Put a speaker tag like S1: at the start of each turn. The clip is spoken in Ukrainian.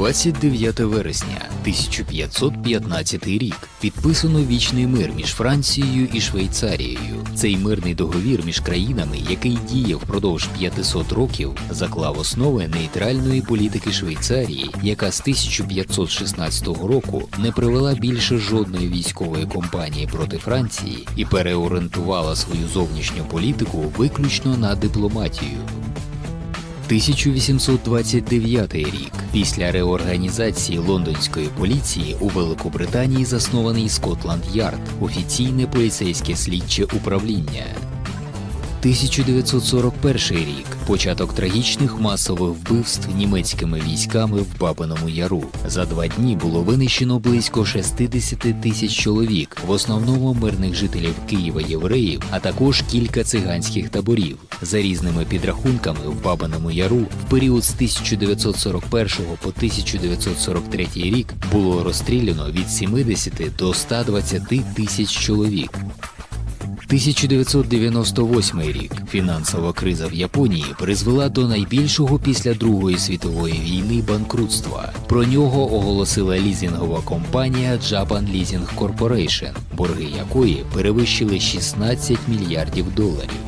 S1: 29 вересня 1515 рік підписано вічний мир між Францією і Швейцарією. Цей мирний договір між країнами, який діє впродовж 500 років, заклав основи нейтральної політики Швейцарії, яка з 1516 року не привела більше жодної військової кампанії проти Франції і переорієнтувала свою зовнішню політику виключно на дипломатію. 1829 рік після реорганізації лондонської поліції у Великобританії заснований Скотланд Ярд, офіційне поліцейське слідче управління. 1941 рік початок трагічних масових вбивств німецькими військами в Бабиному Яру. За два дні було винищено близько 60 тисяч чоловік, в основному мирних жителів Києва євреїв, а також кілька циганських таборів. За різними підрахунками в Бабиному Яру в період з 1941 по 1943 рік було розстріляно від 70 до 120 тисяч чоловік. 1998 рік фінансова криза в Японії призвела до найбільшого після Другої світової війни банкрутства. Про нього оголосила лізінгова компанія Japan Leasing Corporation, борги якої перевищили 16 мільярдів доларів.